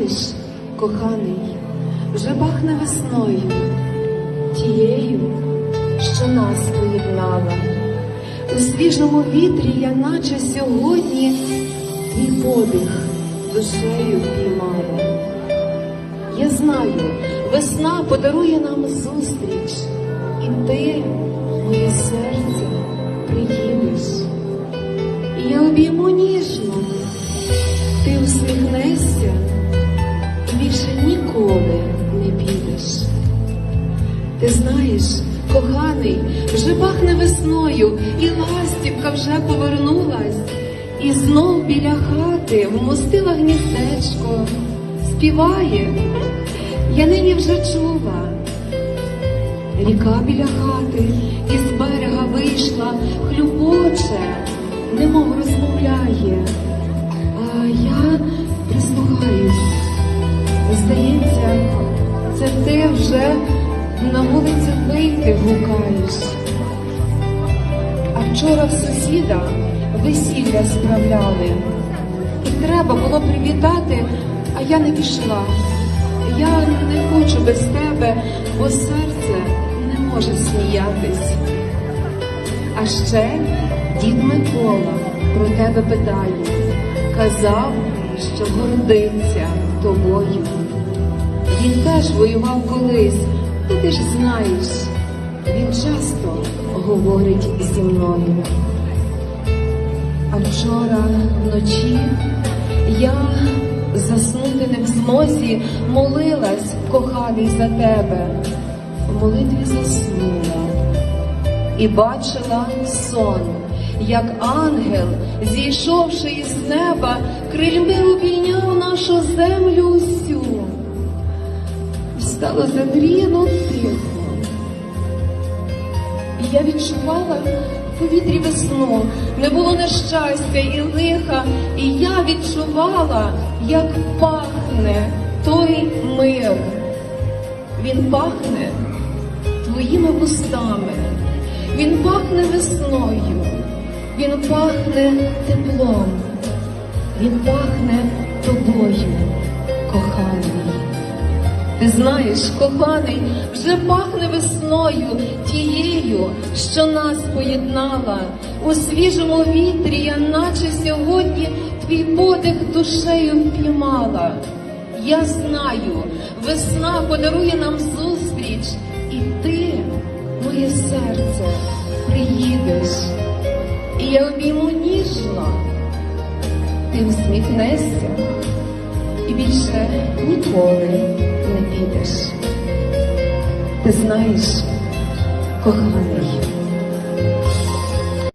знаєш, коханий, вже пахне весною, тією, що нас поєднала. У свіжому вітрі я наче сьогодні твій подих душею впіймала. Я знаю, весна подарує нам зустріч, і ти, моє серце, приїдеш. І я обійму знаєш, коханий, вже пахне весною, і ластівка вже повернулась, і знов біля хати вмостила гніздечко, співає, я нині вже чула. Ріка біля хати із берега вийшла, хлюбоче, немов розмовляє, на вулиці вийти гукаєш. А вчора в сусіда весілля справляли. І треба було привітати, а я не пішла. Я не хочу без тебе, бо серце не може сміятись. А ще дід Микола про тебе питає, казав, що гордиться тобою. Він теж воював колись, і ти ж знаєш, він часто говорить зі мною. А вчора вночі я заснути не в змозі молилась, коханий за тебе, в молитві заснула і бачила сон, як ангел, зійшовши із неба, крильми обійняв нашу землю Стало замріяно тихо. І я відчувала в повітрі весну, не було нещастя і лиха, і я відчувала, як пахне той мир. Він пахне твоїми вустами, він пахне весною, він пахне теплом, він пахне тобою, коханий. Ти знаєш, коханий, вже пахне весною, тією, що нас поєднала. У свіжому вітрі я наче сьогодні твій подих душею впіймала. Я знаю, весна подарує нам зустріч, і ти, моє серце, приїдеш. І я обійму ніжно, ти усміхнешся і більше ніколи не підеш. Ти знаєш, коханий.